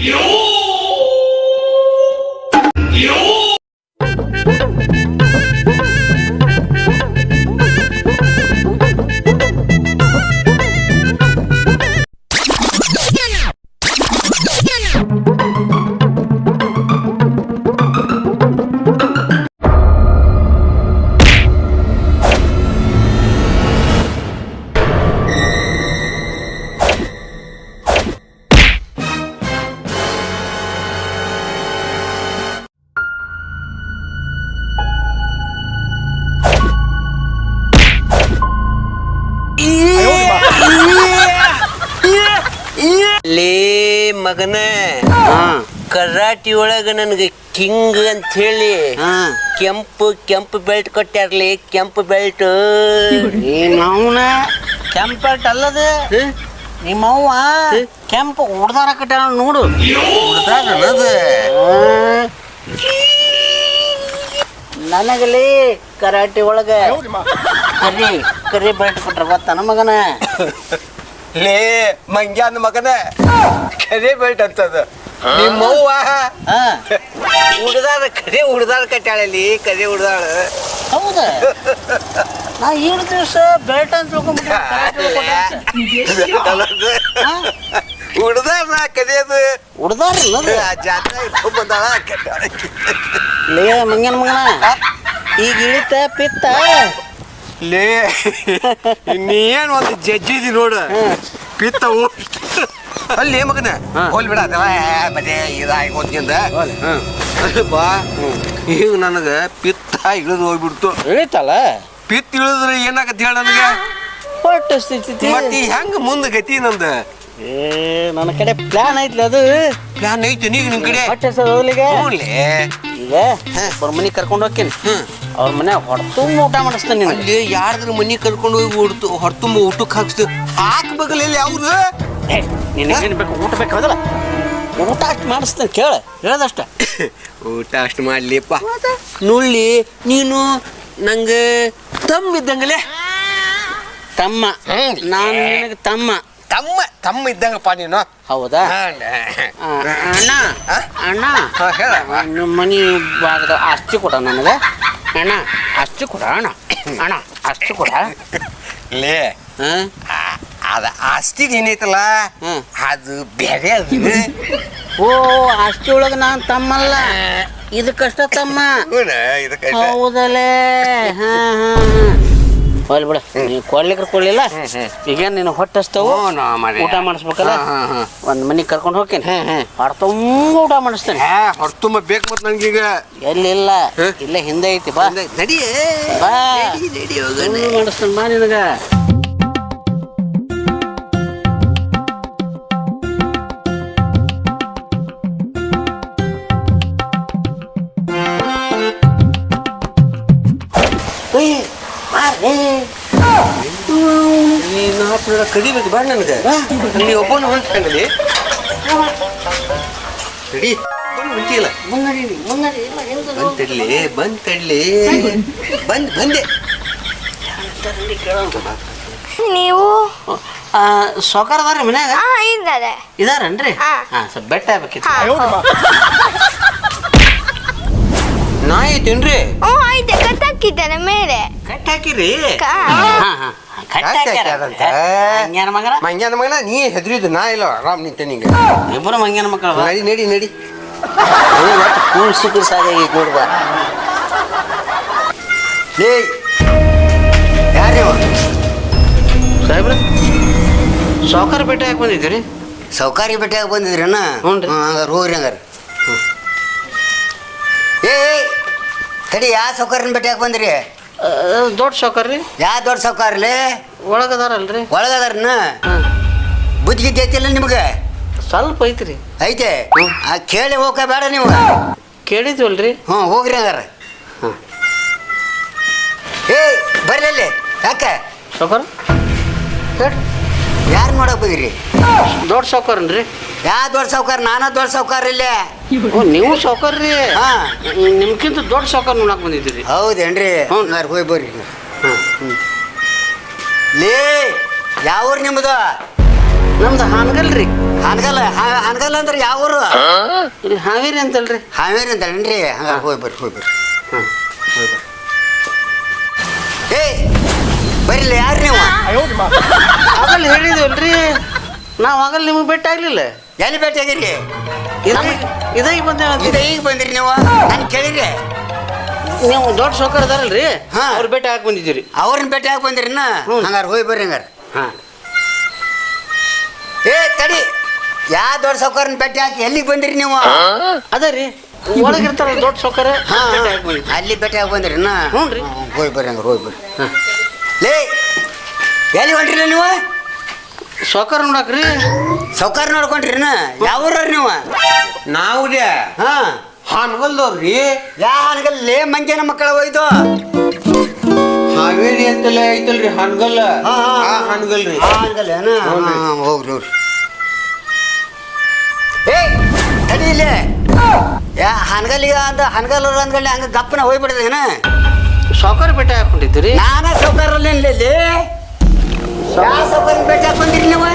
有有。ಲೇ ಮಗನ. ಕರಾಟಿ ಒಳಗ ನನಗೆ ಕಿಂಗ್ ಅಂತ ಹೇಳಿ ಕೆಂಪು ಕೆಂಪು ಬೆಲ್ಟ್ ಕೊಟ್ಟಾರ್ಲಿ ಕೆಂಪು ಬೆಲ್ಟ್. ಅವನ ಬೆಲ್ಟ್ ಅಲ್ಲದ? ನಿಮ್ಮವ್ವ ಕೆಂಪು ಉಡ್ದಾರ ಕಟ್ಟ ನೋಡು. ನನಗಲಿ ಕರಾಟೆ ಒಳಗ ಕರಿ ಕರಿ ಬೆಲ್ಟ್ ಕೊಟ್ರ ಗೊತ್ತ ಮಗನ? ಲೇ ಮಂಗ್ಯಾನ ಮಗನ. ಕರೆ ಬೆಲ್ಟ್ ಅಂತದ ನಿಮ್ಮವ್ವ ಹಾ? ಉಡ್ದಾರ ಕರೆ ಉಡ್ದಾರ ಕಟ್ಟಾಳಲ್ಲಿ ಕರೆ ಹುಡ್ದಾಳ ಹೌದ? ನಾ ಏಳು ದಿವಸ ಬೆಲ್ಟ್ ಅಂತ ಹುಡ್ದಾರ ನಾ ಕರೆಯೋದು ಹುಡ್ದಾರ ಜಾತ್ರೆ ಇಟ್ಕೊಂಡ್ ಬಂದಾಳ ಕಟ್ಟಾಳ ಲೇ ಮಂಗನ. ಮಗನ ಈಗ ಇಳಿತ ಪಿತ್ತ. ಲೇ ಇನ್ನೇನ್ ಒಂದು ಜಜ್ಜಿದಿ ನೋಡು. ಪಿತ್ತ ಅಲ್ಲಿ ಮಗನ? ಹೋಲ್ ಬಿಡ ಬದೇ ಇದಾಗಿ ಹೋದ್ಕಿಂದ ಬಾ. ಈಗ ನನಗೆ ಪಿತ್ತ ಇಳಿದು ಹೋಗ್ಬಿಡ್ತು. ಇಳಿತಲ್ಲ? ಪಿತ್ತ ಇಳಿದ್ರೆ ಏನಾಗತ್ತೆ ಹೇಳ ನನಗೆ? ಹೊಟ್ಟೆ ಸ್ಥಿತಿ. ಮತ್ತೆ ಹೆಂಗ ಮುಂದೆ ಗತಿ ನಂದು? ಏ ನನ್ನ ಕಡೆ ಪ್ಲಾನ್ ಐತ್ಲ ಅದು? ಪ್ಲಾನ್ ಐತಿ ನೀಗ ನಿಮ್ ಕಡೆ? ಹೊಟ್ಟೆ ಸರ್ ಹೋಗ್ಲಿಗೆ ಈಗ ಅವ್ರ ಮನೆ ಕರ್ಕೊಂಡು ಹೋಗ್ತೀನಿ ಅವ್ರ ಮನೆ ಹೊಡ್ತುಂಬ ಊಟ ಮಾಡಿಸ್ತೇನೆ ನಿನಗೆ. ಅಲ್ಲಿ ಯಾರ್ದ್ರ ಮನಿ ಕರ್ಕೊಂಡು ಹೋಗಿ ಹೊಡ್ತು ಹೊರ್ತುಂಬ ಊಟಕ್ಕೆ ಹಾಕ್ಸ್ತು ಹಾಕ್ಬೇಕಲ್ಲ ಇಲ್ಲಿ ಅವ್ರು? ನಿನ್ನ ನಿನಗೇನು ಬೇಕು? ಊಟ ಬೇಕು ಹೌದಲ್ಲ ಊಟ ಅಷ್ಟು ಮಾಡಿಸ್ತೇನೆ ಕೇಳ ಹೇಳದಷ್ಟ. ಊಟ ಅಷ್ಟು ಮಾಡ್ಲಿಪ್ಪ. ನುಳ್ಳಿ ನೀನು ನಂಗೆ ತಮ್ಮ ಇದ್ದಂಗಲೇ. ತಮ್ಮ. ನಾನು ನಿನಗೆ ತಮ್ಮ. ತಮ್ಮ ತಮ್ಮ ಇದ್ದಂಗಪ್ಪ ನೀನು. ಹೌದಾ? ಆ, ಅಣ್ಣ ಅಣ್ಣ. ಹಾ, ಹೇಳ. ನಿಮ್ಮ ಮನೆ ಭಾಗದ ಆಸ್ತಿ ಕೊಡ ನನಗೆ. ಅಣ್ಣ ಆಸ್ತಿ ಕೊಡ ಅಣ್ಣ. ಅಣ್ಣ ಆಸ್ತಿ ಕೊಡ. ಲೇ ಹಾಂ ಅದ ಆಸ್ತಿ ಏನೈತಲ್ಲ ಹ್ಮ್. ಅದು ಬೇರೆ ಅದು. ಓ ಆಸ್ತಿ ಒಳಗೆ ನಾನು ತಮ್ಮಲ್ಲ. ಇದಕ್ಕಷ್ಟ ತಮ್ಮ. ಇದಕ್ಕೆ ಹೌದಲೇ. ಹಾ ಹಾ. ಹೋಲ್ ಬಿಡ. ನೀವು ಕೊಡ್ಲಿಕ್ಕೆ ಕೊಡ್ಲಿಲ್ಲ. ಈಗೇನು ನೀನು ಹೊಟ್ಟೆ ಹಸ್ತವು ಹ್ಞೂ, ಊಟ ಮಾಡಿಸ್ಬೇಕಲ್ಲ? ಹಾ, ಹಾ, ಹಾ. ಒಂದು ಮನೆಗೆ ಕರ್ಕೊಂಡು ಹೋಗ್ತೀನಿ. ಹೊರ ತುಂಬ ಊಟ ಮಾಡಿಸ್ತೇನೆ. ಹಾ ಹೊರ್ತುಂಬ ಬೇಕು ಮತ್ತೆ ನನಗೀಗ ಎಲ್ಲಿಲ್ಲ? ಇಲ್ಲ ಇಲ್ಲೇ ಹಿಂದೆ ಐತಿ ಬಾ. ನಡಿ ಬಾ ಮಾಡಿಸ್ತೇನೆ ಬಾ ನಿನಗ. ನೀನು ಕಡಿಬೇಕು ಬಾ ನನಗೆ. ನೀ ಒಬ್ಬನ ಹೊಂಟಂಗಲಿ ರೆಡಿ ಹೊಂಟಿಲ್ಲ ಇಲ್ಲ ಹಿಂದೆ ಬಂದ್ ತಡ್ಲಿ ಬಂದ್ ತಡ್ಲಿ. ಬಂದ್ ಬಂದೆ. ನೀವು? ಸೊಕರ್ ಅದಾರ ಮನ್ಯಾಗ? ಹಾ ಇದ್ದಾರೆ. ಇದಾರನ್ರಿ? ಹಾ. ಹಾ ಸ್ವಲ್ಪ ಬೆಟ್ಟ ಆಗ್ಬೇಕಿತ್ತು. ಹಾ. ನಾ ಐತೇನ್ರಿ ಹ್ಞೂ ಐತೆ ಕತ್ತಾಕಿದ್ದಾನೆ ಮೇಲೆ ಕಟ್ಟಿ ಹಾಕಿರಿ ಕ- ಹಾ ಹಾ. ಕಟ್ಟಿ ಯಾಕೆ ಹಾಕ್ಯಾರ ಹಾಕ್ಯಾರಂತ? ಹಂಗ್ಯಾನ ಮಗನ ಮಂಗ್ಯಾನ ಮಗನ ನೀ ಹೆದ್ರಿದ್ದು ನಾ ಇಲ್ಲ ಆರಾಮ್ ನಿಂತೆ ನಿಂಗೆ. ಇಬ್ಬರು ಮಂಗ್ಯಾನ ಮಕ್ಕಳು ನಡಿ ನಡಿ ನಡಿ. ಕೂಲ್ ಸಿಕ್ಕರು ಸಾಕಾಗೈತಿ ನೋಡ್ಬಾ. ಲೇ ಯಾರು ಸಾಹೇಬ್ರ ಸಾವುಕಾರ ಬೆಟ್ಟ ಯಾಕೆ ಬಂದಿದ್ದೀರಿ? ಸೌಕಾರಿ ಬೆಟ್ಟಾಗ ಬಂದಿದ್ರಣ್ಣ ಹ್ಞೂನ್ರಿ. ಹಂಗಾರೆ ಹೋಗ್ರಿ ಹಂಗಾರೆ. ಏ ಏ, ತಡಿ ಯಾವ ಸೌಕರ್ಯನ ಯಾಕೆ ಬಂದ್ರಿ? ದೊಡ್ಡ ಸಾವುಕಾರ ರೀ. ಯಾವ ದೊಡ್ಡ ಸೌಕಾರ್ಲಿ ಒಳಗದಾರಲ್ರಿ. ಒಳಗದಾರನ? ಬುದ್ಧಿಗಿದ್ದ ಬುದ್ಧಿ ಗಿದ್ದಿ ಐತಿಲ್ಲ ನಿಮ್ಗೆ? ಸ್ವಲ್ಪ ಐತ್ರಿ. ಐತೆ? ಆ ಕೇಳಿ ಹೋಗ ಬೇಡ ನೀವು. ಕೇಳಿದ್ವಲ್ರಿ. ಹ್ಞೂ ಹೋಗ್ರಿ ಹಂಗಾರ. ಏ ಬರ್ಲಿ ಅಲ್ಲಿ. ಯಾಕೆ? ಸೌಕರ್ ಯಾರು ನೋಡಕ್ ಬಂದಿರಿ? ದೊಡ್ಡ ಸಾವುಕಾರನ್ರಿ ಯಾ ದೊಡ್ಡ ಸಾವ್ಕಾರ ನಾನಾ ದೊಡ್ಡ ಸೌಕಾರ ಇಲ್ಲೇ. ಓ ನೀವು ಸೌಕರ್ರಿ ರೀ ಹಾ. ನಿಮ್ಗಿಂತ ದೊಡ್ಡ ಸೌಕರ್ ನೋಡಕ್ ಬಂದಿದ್ದೀರಿ. ಹೌದೇನ್ರಿ? ಹ್ಞೂ. ಹೋಗಿ ಬರ್ರಿ. ಹಾಂ ಲೇ ಯಾವ ಊರು ನಿಮ್ಮದು ನಮ್ದು ಹಾನಗಲ್ ರೀ. ಹಾನ್ಗಲ್ ಹಾ- ಹಾನಗಲ್ಲ ಅಂದ್ರೆ ಯಾವ ಊರು ಇಲ್ಲಿ ಹಾವೇರಿ ಅಂತಲ್ರಿ. ಹಾವೇರಿ ಅಂತೇನ್ರಿ ಹಂಗ ಹೋಗಿ ಬರ್ರಿ ಹೋಗಿ ಬರ್ರಿ. ಹ್ಞೂ. ಹೋಗಿ ಬರ್ರಿ. ಏ ಬರಿಲ್ಲ ಯಾರು ನೀವು? ಆಗಲ್ಲ ಹೇಳಿದ್ವಲ್ರಿ. ನಾವು ಆಗಲ್ಲ ನಿಮಗೆ ಭೇಟಿ ಆಗ್ಲಿಲ್ಲ. ಎಲ್ಲಿ ಭೇಟಿ ಆಗಿರಿ? ಇದಾಗಿ ಇದಾಗಿ ಬಂದೇವ ಇದು ಈಗ ಬಂದಿರಿ ನೀವು? ನಾನು ಕೇಳಿರಿ ನೀವು ದೊಡ್ಡ ಸೌಕರ್ ಅದಾರಲ್ರಿ? ಹಾ. ಅವ್ರ ಭೇಟಿ ಹಾಕಿ ಬಂದಿದ್ದೀರಿ. ಅವ್ರನ್ನ ಭೇಟಿ ಆಗಿ ಬಂದಿರಿ ಹ್ಞೂ. ಹಂಗಾರ ಹೋಗಿ ಬರ್ರಿ ಹಂಗಾರ. ಹಾಂ. ಏ ತಡಿ. ಯಾ ದೊಡ್ಡ ಸೌಕರ್ಯನ ಭೇಟಿ ಹಾಕಿ ಎಲ್ಲಿಗೆ ಬಂದಿರಿ ನೀವು? ಅದ ರೀ. ಒಳಗಿರ್ತಾರಲ್ಲ ದೊಡ್ಡ ಸೌಕರ್ಯ ಹಾ. ಭೇಟಿ ಹಾಕಿ ಬಂದಿದ್ದೀರಿ ಅಲ್ಲಿ ಭೇಟಿ ಆಗಿ ಬಂದಿರಿ ಹ್ಞೂ ರೀ. ಹೋಗಿ ಬರ್ರಿ ಹಂಗಾರ ಹೋಗಿ ಬರ್ರಿ. ಹಾಂ. ಲೇ ಎಲ್ಲಿ ಹೊಂಟ್ರಿ ನೀವು? ಸೌಕರ್ ನೋಡಕ್ರಿ. ಸೌಕಾರ ನೋಡ್ಕೊಂಡ್ರಿ ಯಾವ ಊರವ್ರು ನೀವು? ನಾವು ಹಾ. ಹಾನ್ಗಲ್ದವ್ರಿ ಯಾ ಹಾನಗಲ್ಲಿ ಮಂಜನ ಮಕ್ಕಳ ಹೋಯ್ತು ಹಾವೇರಿ ಅಂತಲೇ ಐತಲ್ರಿ ಹಾನ್ಗಲ್ ಹಾ, ಹಾ, ಆ ಹಾ. ಹಾನ್ಗಲ್ರಿ ಹಾನಗಲ್ ಏನ ರೀ. ಹೋಗ್ರಿ ಹೋಗ್ರಿ. ಏ ತಡಿ ಇಲ್ಲೇ. ಯಾ ಹಾನಗಲ್ಲಿಗ ಅಂದ ಹಾನಗಲ್ ಅಂದ್ಗಲ್ಲಿ ಹಂಗ ಗಪ್ಪನ ಹೋಗ್ಬಿಡ್ದೇನ ಸೌಕರ್ ಭೇಟಿ ಹಾಕೊಂಡಿದ್ದೀರಿ? ನಾನ ಸೌಕರ್ಯಲ್ಲಿ ಇಲ್ಲಿ. ಯಾ ಸೌಕರ್ಯ ಭೇಟಿ ಹಾಕಿ ಬಂದಿರಿ ನೀವು?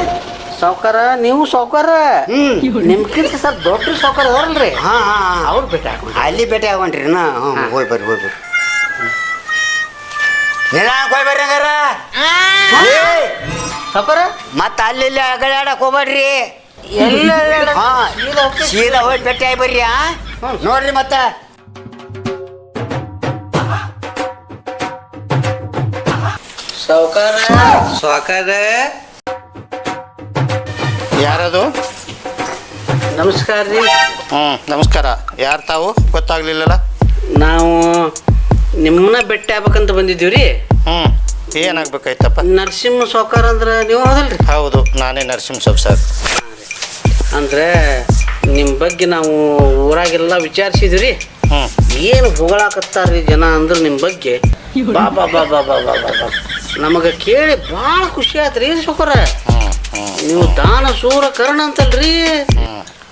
ಸೌಕರ ನೀವು ಸಾವುಕಾರ. ಹ್ಮ್. ನಿಮ್ಗಿಂತ ಸ್ವಲ್ಪ ದೊಡ್ಡ ಸಾವುಕಾರ ಅವ್ರಲ್ರಿ. ಹಾ ಹಾ ಹಾ. ಅವ್ರು ಭೇಟಿ ಹಾಕೊಂಡ್ರಿ ಅಲ್ಲಿ ಭೇಟಿ ಆಗೋಣ್ರಿ ನಾ ಹ್ಞೂ ಹೋಗಿ ಬರ್ರಿ ಹೋಗಿ ಬರ್ರಿ. ನಿಧಾನಕ್ಕೆ ಹೋಗಿ ಬರ್ರಿ ಹಂಗಾರ. ಸಾವುಕಾರ? ಮತ್ತೆ ಅಲ್ಲಿ ಇಲ್ಲಿ ಅಗಡೆ ಆಡಕ್ ಹೋಗ್ಬೇಡ್ರಿ. ಎಲ್ಲ ಹಾ ಸೀದಾ ಹೋಗಿ ಭೇಟಿ ಆಗಿ ಬರ್ರಿ ಆ ನೋಡ್ರಿ ಮತ್ತ. ಸೌಕರ ಸಾಕಾರ ಯಾರದು? ನಮಸ್ಕಾರ ರೀ. ಹ್ಞೂ ನಮಸ್ಕಾರ. ಯಾರು ತಾವು? ಗೊತ್ತಾಗ್ಲಿಲ್ಲಲ್ಲ? ನಾವು ನಿಮ್ಮನ್ನ ಭೇಟಿ ಆಗ್ಬೇಕಂತ ಬಂದಿದ್ದೀವಿ ರೀ. ಹ್ಞೂ ಏನಾಗ್ಬೇಕಾಯ್ತಪ್ಪ? ನರಸಿಂಹ ಸೌಕಾರ ಅಂದ್ರೆ ನೀವು ಹೌದಲ್ರಿ? ಹೌದು ನಾನೇ ನರಸಿಂಹ ಸಬ್ ಸರ್ ಅಂದ್ರೆ ನಿಮ್ಮ ಬಗ್ಗೆ ನಾವು ಊರಾಗೆಲ್ಲ ವಿಚಾರಿಸಿದ್ವಿ ರೀ. ಹ್ಞೂ ಏನು ಹೊಗಳಾಕತ್ತಾರ್ರಿ ಜನ ಅಂದ್ರೆ ನಿಮ್ಮ ಬಗ್ಗೆ? ಬಾ ಬಾ ಬಾ ಬಾ ಬಾ ಬಾ ಬಾ ಬಾ. ನಮಗೆ ಕೇಳಿ ಭಾಳ ಖುಷಿ ಆಯ್ತು ರೀ ಸೌಕರ ಹ್ಞೂ ನೀವು ದಾನ ಸೂರ ಕರ್ಣ ಅಂತಲ್ರಿ?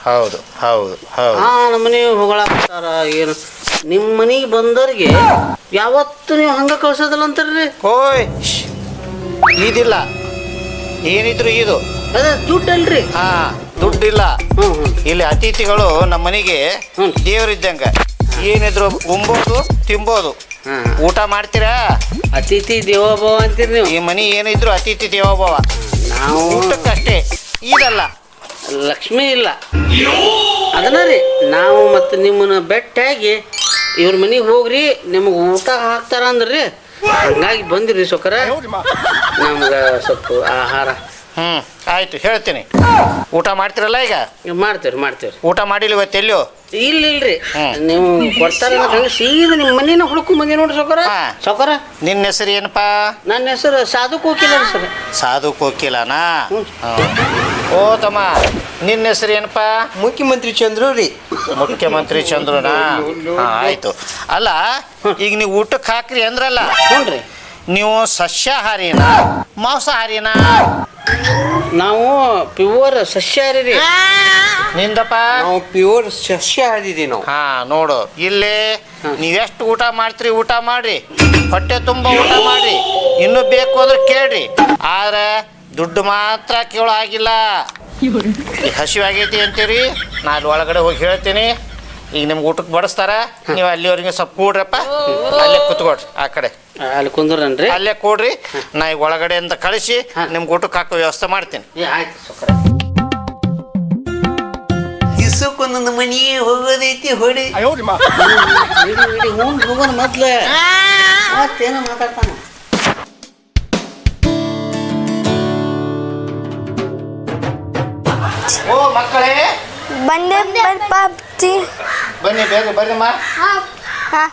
ಹೌದು ಹೌದು ಹೌದು. ಆ ನಮ್ಮನೆ ಹೊಗಳಾಗ್ತಾರ ಏನು ನಿಮ್ಮ ಮನೆಗೆ ಬಂದವ್ರಿಗೆ ಯಾವತ್ತು ನೀವು ಹಂಗ ಕಳ್ಸೋದಿಲ್ಲ ಅಂತಾರ್ರಿ ಓಯ್. ಇದಿಲ್ಲ. ಏನಿದ್ರು ಇದು. ಅದ ದುಡ್ಡು ಅಲ್ರಿ ಹಾಂ ದುಡ್ಡಿಲ್ಲ. ಹ್ಞೂ ಇಲ್ಲಿ ಅತಿಥಿಗಳು ನಮ್ಮ ಮನೆಗೆ ಹ್ಮ್. ದೇವರಿದ್ದಂಗೆ. ಏನಿದ್ರು ಉಂಬೋದು ತಿಂಬೋದು. ಊಟ ಮಾಡ್ತೀರಾ? ಅತಿಥಿ ದೇವೋಭವ ಅಂತೀರಿ ನೀವು? ಈ ಮನೆ ಏನಿದ್ರು ಅತಿಥಿ ದೇವೋಭವ. ನಾವು ಊಟಕ್ಕಷ್ಟೇ ಇದಲ್ಲ. ಲಕ್ಷ್ಮಿ ಇಲ್ಲ. ಅದನ್ನ ರೀ ನಾವು ಮತ್ತು ನಿಮ್ಮನ್ನ ಬೆಟ್ಟಾಗಿ ಇವ್ರ ಮನೆಗೆ ಹೋಗ್ರಿ ನಿಮಗೆ ಊಟ ಹಾಕ್ತಾರ ಅಂದ್ರಿ. ಹಂಗಾಗಿ ಬಂದಿರಿ ಸೊಕರ ನಮ್ಗೆ ಸ್ವಲ್ಪ ಆಹಾರ ಹ್ಞೂ ಆಯ್ತು ಹೇಳ್ತೀನಿ. ಊಟ ಮಾಡ್ತಿರಲ್ಲ ಈಗ? ಮಾಡ್ತೀವಿ ಮಾಡ್ತೇವ್ರಿ ಮಾಡ್ತೇವ್ರಿ. ಊಟ ಮಾಡಿಲ್ಲ ಇವತ್ತೆಲ್ಲೋ ಇಲ್ಲ ಇಲ್ರಿ. ನೀವು ಕೊಡ್ತಾರ ಸೀದ ನಿಮ್ಮ ಮನೇನ ಹುಡುಕು ಮಂದಿ ನೋಡ್ರಿ ಸೊಕರ? ಹಾ. ಸೊಕರ? ನಿನ್ನ ಹೆಸರು ಏನಪ್ಪ? ನನ್ನ ಹೆಸರು ಸಾಧು ಕೋಕಿಲ ರೀ ಸರ್. ಸಾಧು ಕೋಕಿಲನಾ? ಓ ತಮ್ಮ ನಿನ್ನ ಹೆಸರು ಏನಪ್ಪ? ಮುಖ್ಯಮಂತ್ರಿ ಚಂದ್ರು ರೀ. ಮುಖ್ಯಮಂತ್ರಿ ಚಂದ್ರನಾ? ಹಾ ಆಯ್ತು. ಅಲ್ಲ ಈಗ ನೀವು ಊಟಕ್ಕೆ ಹಾಕ್ರಿ ಅಂದ್ರಲ್ಲ ಹ್ಞೂ ರೀ ನೀವು ಸಸ್ಯಾಹಾರಿನ? ಮಾಂಸಾಹಾರಿನಾ? ನಾವು ಪ್ಯೂರ್ ಸಸ್ಯಾಹಾರಿ ರೀ. ನಿಂದಪ್ಪ? ನಾವು ಪ್ಯೂರ್ ಸಸ್ಯ ಹಾದಿದ್ದೀವಿ ನಾವು. ಹಾ ನೋಡು. ಇಲ್ಲಿ ನೀವೆಷ್ಟು ಊಟ ಮಾಡ್ತೀರಿ ಊಟ ಮಾಡ್ರಿ. ಹೊಟ್ಟೆ ತುಂಬ ಊಟ ಮಾಡ್ರಿ. ಇನ್ನೂ ಬೇಕು ಅಂದ್ರೆ ಕೇಳ್ರಿ. ಆದ್ರೆ ದುಡ್ಡು ಮಾತ್ರ ಕೇಳೋ ಆಗಿಲ್ಲ ಹಸಿವಾಗೈತಿ ಅಂತೀರಿ. ನಾ ಅಲ್ಲಿ ಒಳಗಡೆ ಹೋಗಿ ಹೇಳ್ತೀನಿ. ಈಗ ನಿಮ್ಗೆ ಊಟಕ್ಕೆ ಬಡಿಸ್ತಾರ? ನೀವು ಅಲ್ಲಿವರೆಗೆ ಸ್ವಲ್ಪ ಕೂಡ್ರಪ್ಪ. ಅಲ್ಲೇ ಕುತ್ಕೊಡ್ರಿ ಆ ಕಡೆ. ಅಲ್ಲಿ ಕುಂದ್ರನ್ರಿ ಅಲ್ಲೇ ಕೂಡ್ರಿ ನಾ ಈಗ ಒಳಗಡೆಯಿಂದ ಕಳಿಸಿ ನಿಮ್ಗೆ ಊಟಕ್ಕೆ ಹಾಕೋ ವ್ಯವಸ್ಥೆ ಮಾಡ್ತೀನಿ. ಏ ಆಯ್ತು ಸೊಕರ ದಿವ್ಸಕ್ಕೊಂದೊಂದು ಮನಿ ಹೋಗೋದೈತಿ ಹೊಡಿ. ಹ್ಞೂ ಹೋಗೋಣ ಮೊದ್ಲು. ಮತ್ತೇನು ಮಾತಾಡ್ತಾನ? ಓ ಮಕ್ಕಳೇ ಬಂದೆ ಪಾಪ್ಜಿ. ಬನ್ನಿ ಬೇಗ ಬರ್ರಿಮ್ಮ. ಹಾ.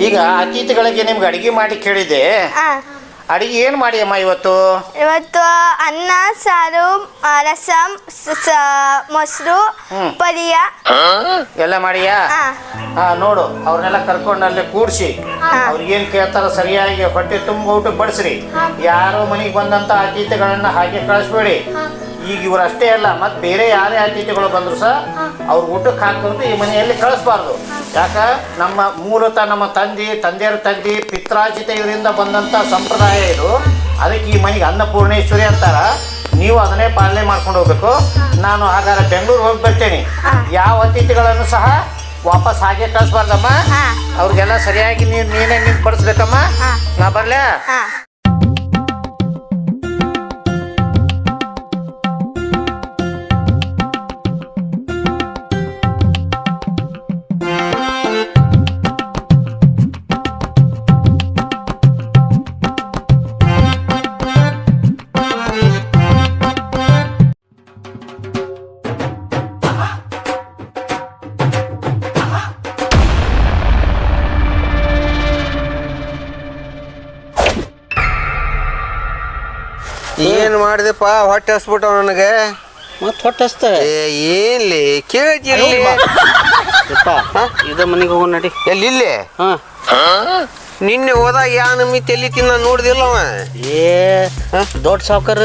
ಈಗ ಅತಿಥಿಗಳಿಗೆ ನಿಮ್ಗೆ ಅಡಿಗೆ ಮಾಡಿ ಕೇಳಿದೆ. ಹಾ. ಅಡಿಗೆ ಏನು ಮಾಡಿ ಅಮ್ಮ ಇವತ್ತು? ಇವತ್ತು ಅನ್ನ ಸಾರು ಆ, ರಸಂ ಸ- ಸ- ಮೊಸರು ಹ್ಮ್. ಪಲ್ಯ ಎಲ್ಲ ಮಾಡಿಯಾ? ಹಾ. ಹಾ ನೋಡು ಅವ್ರನ್ನೆಲ್ಲ ಕರ್ಕೊಂಡು ಅಲ್ಲೇ ಕೂಡ್ಸಿ. ಅವ್ರಿಗೇನ್ ಕೇಳ್ತಾರ ಸರಿಯಾಗಿ ಹೊಟ್ಟೆ ತುಂಬ ಊಟ ಬಡಿಸ್ರಿ ಯಾರೋ ಮನೆಗೆ ಬಂದಂತ ಅತಿಥಿಗಳನ್ನ ಹಾಗೆ ಕಳಿಸ್ಬೇಡಿ. ಈಗ ಇವ್ರು ಅಷ್ಟೇ ಅಲ್ಲ ಮತ್ತೆ ಬೇರೆ ಯಾರೇ ಅತಿಥಿಗಳು ಬಂದ್ರು ಸಹ ಅವ್ರ ಊಟಕ್ಕೆ ಹಾಕೊಂಡು ಈ ಮನೆಯಲ್ಲಿ ಕಳಿಸ್ಬಾರ್ದು. ಯಾಕ? ನಮ್ಮ ಮೂಲತಃ ನಮ್ಮ ತಂದೆ ತಂದೆಯರ ತಂದೆ ಪಿತ್ರಾಜಿತ ಇವರಿಂದ ಬಂದಂತ ಸಂಪ್ರದಾಯ ಇದು. ಅದಕ್ಕೆ ಈ ಮನೆಗೆ ಅನ್ನಪೂರ್ಣೇಶ್ವರಿ ಅಂತಾರ. ನೀವು ಅದನ್ನೇ ಪಾಲನೆ ಮಾಡ್ಕೊಂಡು ಹೋಗ್ಬೇಕು. ನಾನು ಹಾಗಾದ್ರೆ ಬೆಂಗಳೂರು ಹೋಗಿ ಬರ್ತೇನೆ. ಯಾವ ಅತಿಥಿಗಳನ್ನು ಸಹ ವಾಪಸ್ ಹಾಗೆ ಕಳಿಸ್ಬಾರ್ದಮ್ಮ. ಅವ್ರಿಗೆಲ್ಲ ಸರಿಯಾಗಿ ನೀನು ನೀನೇ ನಿಂತು ಬಡಿಸ್ಬೇಕಮ್ಮ. ನಾ ಬರ್ಲಾ? ಮಾಡಿದೆಪ್ಪ ಹೊಟ್ಟೆ ಹಸ್ಬಿಟ್ಟವ ನನಗೆ. ಮತ್ತೆ ಹೊಟ್ಟೆ ಹಚ್ತಾರೆ ಏ ಏನ್ಲಿ ಕೇಳ್ತೀನಿ ಇದ ಮನೆಗೆ ಹೋಗೋಣ ನಡಿ. ಎಲ್ಲಿ ಇಲ್ಲಿ? ಹಾ. ನಿನ್ನೆ ಹೋದಾಗ ಯಾ ನಮ್ಮಿ ತಲಿ ತಿನ್ನ ನೋಡ್ದಿಲ್ಲವ ಏ ದೊಡ್ಡ ಸಾವ್ಕಾರ.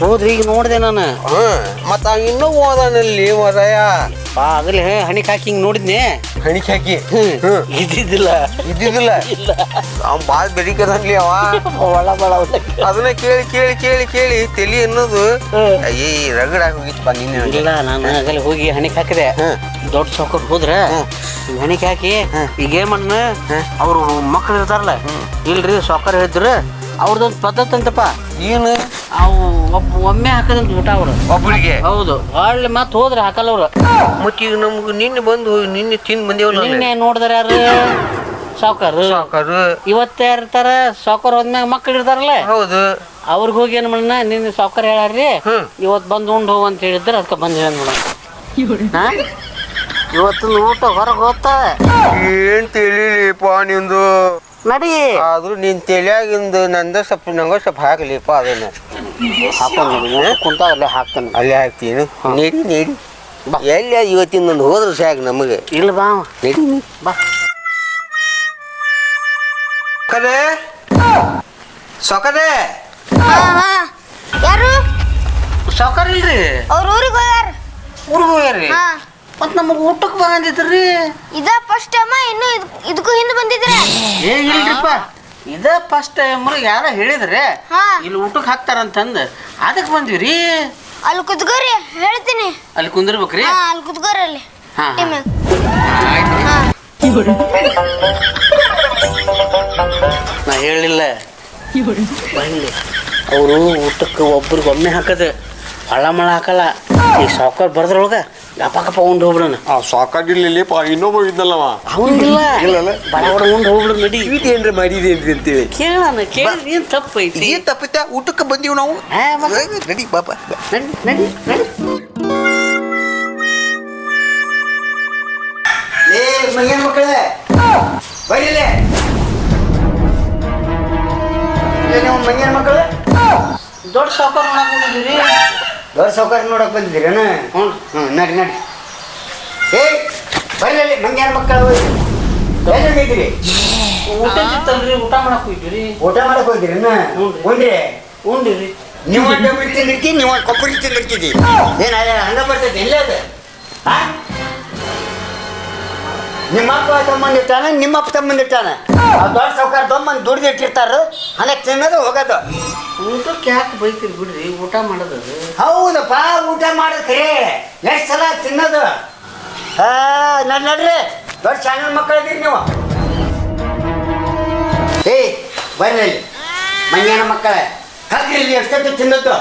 ಹೋದ್ರಿ ಈಗ ನೋಡಿದೆ ನಾನು. ಹ್ಮ್ ಮತ್ತ ಅವ ಇನ್ನೂ ಓದಾನಲ್ಲಿ ಮದಯ ಬಾ ಆಗಲೇ ಹಣಿಕ್ ಹಾಕಿ ಹಿಂಗ್ ನೋಡಿದ್ನೆ. ಹಣಿಕೆ ಹಾಕಿ? ಹ್ಮ್. ಇದ್ದಿದ್ದಿಲ್ಲ. ಇದ್ದಿದ್ದಿಲ್ಲ? ಅವ್ನ್ ಅವ್ ಬಾಳ್ ಬೆರಿಕದನ್ಲಿ ಅವ. ಒಳ ಬಳ ಅದನ್ನ ಕೇಳಿ ಕೇಳಿ ಕೇಳಿ ಕೇಳಿ ತಲಿ ಅನ್ನೋದು ಹ್ಮ್. ಏ ರಗಡಾಗಿ ಹೋಗಿತ್ತಪ್ಪ ನಿನ್ನೆ. ಇಲ್ಲ ನಾನು ಆಗಲೇ ಹೋಗಿ ಹಣಿಕ್ ಹಾಕಿದೆ. ಹ್ಮ್. ದೊಡ್ಡ ಸೌಕರ್ ಹೋದ್ರೆ ಹಣಿಕ್ ಹಾಕಿ ಈಗ ಏನ್ ಅವ್ರು ಮಕ್ಳು ಇರ್ತಾರಲ್ಲ. ಇಲ್ರಿ ಸಾವ್ಕಾರ ಹೇಳಿದ್ರು ಅವ್ರದೊಂದು ಪದ್ಧತಿ ಅಂತಪ್ಪ. ಏನು? ಅವು ಒಬ್ಬ ಒಮ್ಮೆ ಹಾಕದಂತ ಊಟ ಅವರು. ಒಬ್ಬಳಿಗೆ ಹೌದು. ಒಳ್ಳೆ ಮತ್ತೆ ಹೋದ್ರೆ ಹಾಕಲ್ಲ ಅವ್ರು. ಮತ್ತೆ ಈಗ ನಮ್ಗೆ ನಿನ್ನೆ ಬಂದು ನಿನ್ನೆ ತಿಂದು ಬಂದೇವಲ್ಲ ನಿನ್ನೆ ನೋಡಿದ್ರೆ ಯಾರು ಸಾವ್ಕಾರ. ಸಾಕರ್ ಇವತ್ತ ಯಾರಿರ್ತಾರ? ಸಾವುಕಾರ ಹೋದ್ಮ್ಯಾಗ ಮಕ್ಳು ಇರ್ತಾರಲ್ಲ? ಹೌದು. ಅವ್ರಿಗೆ ಹೋಗಿ ಏನು ಮಾಡೋಣ ನಿನ್ನೆ ಸಾವ್ಕಾರ ಹೇಳ್ಯಾರ್ರಿ ಹ್ಮ್. ಇವತ್ತು ಬಂದು ಉಂಡು ಹೋಗು ಅಂತ ಹೇಳಿದ್ರೆ ಅದಕ್ಕೆ ಬಂದು ಹೇಳ ನೋಡ. ಇವತ್ತಿನ ಊಟ ಹೊರಗೆ ಹೋಗ್ತಾ? ಏನ್ ಪಾ ನಿಂದು? ನಡಿ. ಆದ್ರೂ ನಿನ್ ತೆಲಿಯಾಗಿಂದು ನಂದ ಸ್ವಲ್ಪ ನಂಗ ಸ್ವಲ್ಪ ಹಾಕಲಿಪ್ಪ ಅದನ್ನ. ಹಾಕೊಂಡು ಕುಂತ ಅಲ್ಲೇ ಹಾಕ್ತಾನೆ. ಅಲ್ಲೇ ಹಾಕ್ತೀನಿ. ನೀಡಿ ನೀಡಿ. ಬಾ. ಎಲ್ಲಿ ಇವತ್ತಿನ ಒಂದು ಹೋದ್ರೆ ಸಾಕು ನಮಗೆ. ಇಲ್ಲ ಬಾ ನೀಡಿ. ನೀ ಬಾ. ಸೊಕದೆ? ಸೊಕದೆ? ಹಾ ಹಾ. ಯಾರು? ಸೊಕರ್ ಇಲ್ರಿ ಅವ್ರ ಊರಿಗೆ ಹೋಗ್ಯಾರ ಊರಿಗೆ ಹೋಗ್ಯಾರ್ರಿ ಹಾ. ಮತ್ತೆ ನಮಗ್ ಊಟಕ್ಕೆ ಬಂದಿದ್ರಿ? ಇದ ಫಸ್ಟ್ ಟೈಮ್ ಇನ್ನು ಇದ್- ಇದಕ್ಕೂ ಹಿಂದೆ ಬಂದಿದ್ರೆ. ಏ ಇಲ್ರಿಪ್ಪ ಇದ ಫಸ್ಟ್ ಟೈಮ್ ಯಾರ ಹೇಳಿದ್ರೆ ಹಾ. ಇಲ್ಲಿ ಊಟಕ್ಕೆ ಹಾಕ್ತಾರಂತಂದು ಅದಕ್ಕೆ ಬಂದಿವ್ರಿ? ಅಲ್ಲಿ ಕುತ್ಕೋರಿ ಹೇಳ್ತೀನಿ. ಅಲ್ಲಿ ಕುಂದಿರ್ಬೇಕ್ರಿ? ಹಾ ಅಲ್ಲಿ ಕುತ್ಕೋರಿ ಅಲ್ಲಿ. ಹಾ, ಹಾ. ಟೀಮ್ಯಾಗ. ಆಯ್ತು ಹಾ. ನಾ ಹೇಳಿಲ್ಲ. ಬನ್ನಿ. ಅವರು ಊಟಕ್ಕೆ ಒಬ್ರಿಗೆ ಒಮ್ಮೆ ಹಾಕದ. ಹಳ ಮಳ ಹಾಕಲ್ಲ. ಈ ಸಾವ್ಕಾರ ಬರ್ದ್ರೊಳಗ ಗಪ ಗಪ ಉಂಡು ಹೋಗ್ಬಿಡೋಣ. ಆ ಸಾಕಾಗಿರ್ಲಿಲ್ಲಪ್ಪ ಇನ್ನೊಬ್ಬ ಇದ್ನಲ್ಲವ ಅವನಿಲ್ಲ ಇಲ್ಲಲ್ಲ? ಬಡವಡ ಬಡ ಉಂಡು ಹೋಗ್ಬಿಡು ನಡಿ. ಸ್ವೀಟ್ ಏನ್ರ ಮಾಡಿದೇನ್ರಿ ಅಂತೇಳಿ. ಕೇಳೋಣ ಕೇಳಿ ಏನ್ ತಪ್ಪೈತಿ? ಏನ್ ತಪ್ಪಿತ್ತ ಊಟಕ್ಕೆ ಬಂದೀವಿ ನಾವು. ನಡಿ ಬಾಪ ನಡಿ ನಡಿ ನಡಿ. ಏ ಮಂಗನ ಮಕ್ಕಳೇ? ಬರೀಲೆ ಮಂಗನ ಮಕ್ಕಳು? ದೊಡ್ಡ ನೋಡಕೊಂಡಿದ್ದೀರಿ ದೊಡ್ಡ ಸೌಕರ್ಯ ನೋಡಕ್ ಬಂದಿದ್ದೀರೇನು ಹ್ಞೂ ಹ್ಞೂ ನಡಿ ನಡಿ. ಏ ಬರಲಿ ಮಂಗ್ಯಾರ ಮಕ್ಕಳು ಎಲ್ಲಿದ್ದೀರಿ ಊಟ ಇತ್ತಲ್ರಿ ಊಟ ಮಾಡಕ್ ಹೋಗಿದ್ರಿ ಊಟ ಮಾಡಕ್ ಹೋಗಿದ್ರೇನು ಹ್ಞೂ. ಉಂಡ್ರಿ? ಉಂಡಿರಿ ನೀವು ಡಬ್ಬಿ ತಿಂದಿರ್ತಿ ನೀವು ಕೊಬ್ಬರಿ ತಿಂದಿರ್ತೀವಿ ಏನು ಹಂಗ ಬರ್ತೈತಿ ಇಲ್ಲ ಅದು? ಆ? ನಿಮ್ಮ ಅಪ್ಪ ತಮ್ಮಂದಿರ್ತಾನೆ ನಿಮ್ಮ ಅಪ್ಪ ತಮ್ಮಂದಿರ್ತಾನೆ ಆ ದೊಡ್ಡ ಸೌಕರ್ಯ ತಮ್ಮನ್ ದುಡ್ದು ಇಟ್ಟಿರ್ತಾರ ಹಂಗೆ ತಿನ್ನೋದು ಹೋಗೋದು. ಊಟಕ್ಕೆ ಯಾಕೆ ಬೈತೀರಿ ಬಿಡ್ರಿ ಊಟ ಮಾಡೋದು ಹೌದಪ್ಪ ಊಟ ಮಾಡಿದ್ರಿ ಎಷ್ಟು ಸಲ ತಿನ್ನೋದು? ಆ ನಡ್ ನಡ್ರಿ. ದೊಡ್ಡ ಸಣ್ಣ ಮಕ್ಕಳಿದ್ದೀರಿ ನೀವು. ಏಯ್ ಬರ್ರಿ ಮಂಗ್ಯಾನ ಮಕ್ಕಳೇ ಕಗ್ರಿ ಇಲ್ಲಿ ಎಷ್ಟೊತ್ತು ತಿನ್ನೋದು?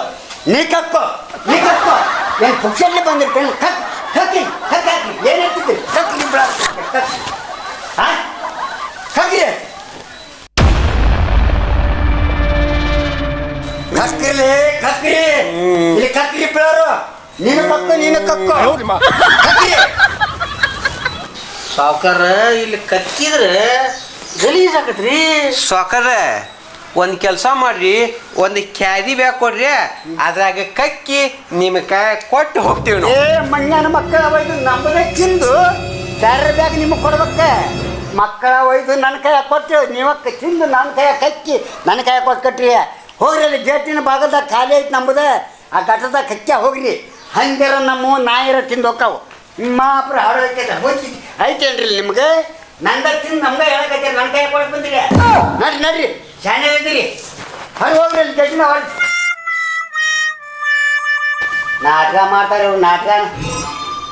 ನೀ ಕಪ್ಪು ನೀ ಕಪ್ಪು ಏನು ಪುಕ್ಷಲ್ಲಿ ಬಂದಿರ್ತೇನೆ ಕಕ್ ಕಕ್ಕಿ ಕತ್ತಿ ಹಾಕಿ ಏನು ಹೇಳ್ತಿದ್ದೆ ಕತ್ತಿ ಬಿಡ ಹಾ ಕತ್ತಿ ಕಗ್ರಿ ಕಕ್ಕಿ ಇಲ್ಲಿ ಕಕ್ಕಿ ಬಿಡೋರು ನೀನು ಕಕ್ಕು ನೀನು ಕಕ್ಕು ಸಾವ್ಕಾರ ಇಲ್ಲಿ ಕಚ್ಚಿದ್ರೆ ಗಲೀಜ್ ಆಕತ್ರಿ ಸೊಕದ ಒಂದು ಕೆಲಸ ಮಾಡ್ರಿ, ಒಂದು ಕ್ಯಾರಿ ಬ್ಯಾಗ್ ಕೊಡ್ರಿ, ಅದ್ರಾಗ ಕಕ್ಕಿ ನಿಮ್ಮ ಕೈ ಕೊಟ್ಟು ಹೋಗ್ತೀವಿ ನಾವು. ಏ, ಮಣ್ಣನ ಮಕ್ಕಳ ಒಯ್ದು ನಮ್ಮದೇ ತಿಂದು ಕ್ಯಾರಿ ಬ್ಯಾಗ್ ನಿಮಗೆ ಕೊಡ್ಬೇಕ? ಮಕ್ಕಳ ಒಯ್ದು ನನ್ನ ಕೈ ಕೊಟ್ಟು ನಿಮ್ಮ ತಿಂದು ನನ್ನ ಕೈ ಕಕ್ಕಿ ನನ್ನ ಕೈ ಕೊಟ್ಟು ಕಟ್ರಿ ಹೋಗ್ರಿ ಅಲ್ಲಿ ಗೇಟಿನ ಭಾಗದಾಗ ಖಾಲಿ ಐತೆ ನಂಬುದ ಆ ಘಟ್ಟದಾಗ ಕಕ್ಕಿ ಹೋಗ್ರಿ. ಹಂಗಿರ ನಮ್ಮ ನಾಯಿರ ತಿಂದು ಹೋಗ್ತಾವು. ನಿಮ್ಮ ಹಾಡೋಕೆ ಹೋಗಿ ಐತೇನ್ರಿ ನಿಮ್ಗೆ? ನಂದ ತಿಂದು ನಮ್ಗೆ ಹೇಳಕತ್ತೀರಿ ನನ್ನ ಕೈ ಬಂದಿರಿ ನಡ್ರಿ ನಡ್ರಿ. ಶಾನೆ ಇದ್ದೀರಿ. ಹೊರಗೆ ಹೋಗ್ರಿ ಅಲ್ಲಿ ಜಡ್ಜಿನ ಹೊರಗೆ. ನಾಟಕ ಮಾಡ್ತಾರೆ ಇವ್ರು ನಾಟಕ.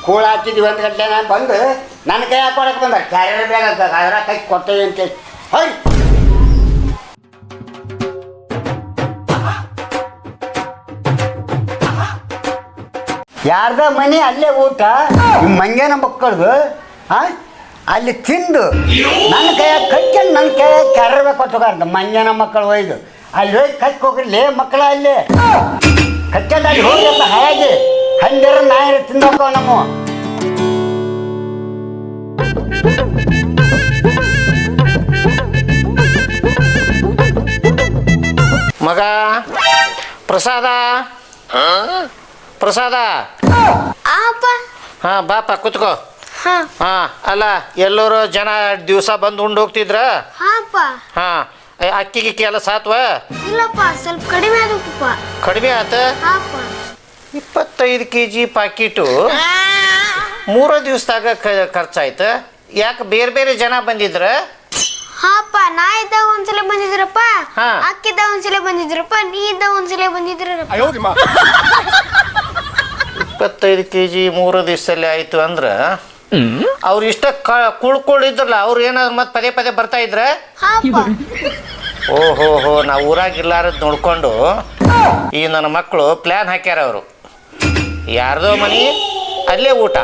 ಕೂಳ ಹಾಕಿದ್ವಿ ಒಂದು ಗಂಟೆ ನಾನು ಬಂದು ನನ್ನ ಕೈ ಹಾಕೊಳಕ್ ಬಂದ. ಕ್ಯಾರಿಯರ್ ಬ್ಯಾಗ್ ಅದರ ಕೈ ಕೊಟ್ಟೇವಿ ಅಂತೇಳಿ ಹೋಯ್ ಯಾರ್ದ ಮನೆ ಅಲ್ಲೇ ಊಟ? ಮಂಗೇನ ಮಕ್ಕಳದು ಆ? ಅಲ್ಲಿ ತಿಂದು ನನ್ನ ಕೈಯಾಗ ಕಟ್ಕೊಂಡು ನನ್ನ ಕೈಯಾಗ ಕ್ಯಾರರ್ ಕೊಟ್ಟಗಾರ್ದ ಮಂಜನ ಮಕ್ಕಳು ಒಯ್ದು. ಅಲ್ಲಿ ಹೋಗಿ ಕಟ್ಟಿ ಹೋಗ್ರಿ. ಲೇ ಮಕ್ಕಳ ಅಲ್ಲಿ. ಕಟ್ಕೊಂಡು ಅಲ್ಲಿ ಹೋಗ್ರಪ್ಪ ಹಾಗೆ ಹಂದಿರ ನಾಯಿ ತಿಂದೋಕೋ ನಮ್ಮ. ಮಗ ಪ್ರಸಾದ? ಪ್ರಸಾದ? ಹಾ ಬಾಪ ಕುತ್ಕೋ. ಹಾ. ಹಾ ಅಲ್ಲ ಎಲ್ಲರೂ ಜನ ದಿವಸ ಬಂದು ಉಂಡು ಹೋಗ್ತಿದ್ರ? ಹಾಪ ಹಾ ಏ, ಅಕ್ಕಿ ಗಿಕ್ಕಿ ಎಲ್ಲ ಸಾತ್ವ? ಇಲ್ಲಪ್ಪ ಸ್ವಲ್ಪ ಕಡಿಮೆ ಆದಪ್ಪ ಕಡಿಮೆ ಆತ? ಹಾಪ ಇಪ್ಪತ್ತೈದು ಕೆ ಜಿ ಪಾಕಿಟು ಮೂರು ದಿವಸದಾಗ ಖರ್ಚಾಯ್ತು. ಯಾಕೆ ಬೇರೆ ಬೇರೆ ಜನ ಬಂದಿದ್ರ? ಹಾಪ ನಾ ಇದ್ದಾಗ ಒಂದ್ಸಲ ಬಂದಿದ್ರಪ್ಪ. ಹಾ. ಅಕ್ಕಿದ್ದಾಗ ಒಂದ್ಸಲ ಬಂದಿದ್ರಪ್ಪ ನೀ ಇದ್ದಾಗ ಒಂದ್ಸಲ ಬಂದಿದ್ರಪ್ಪ. ಇಪ್ಪತ್ತೈದು ಕೆ ಜಿ ಮೂರು ದಿವಸದಲ್ಲಿ ಆಯ್ತು ಅಂದ್ರೆ ಅವ್ರು ಇಷ್ಟ ಕ ಕುಳ್ಕೊಂಡಿದ್ರಲ್ಲ ಅವ್ರು ಏನಾದ್ರು ಮತ್ತೆ ಪದೇ ಪದೇ ಬರ್ತಾ ಇದ್ರ? ಓಹೋ ಹೋ ನಾವು ಊರಾಗಿಲ್ಲಾರದ್ ನೋಡ್ಕೊಂಡು ಈ ನನ್ನ ಮಕ್ಕಳು ಪ್ಲ್ಯಾನ್ ಹಾಕ್ಯಾರ ಅವರು. ಯಾರ್ದೋ ಮನಿ ಅಲ್ಲೇ ಊಟ.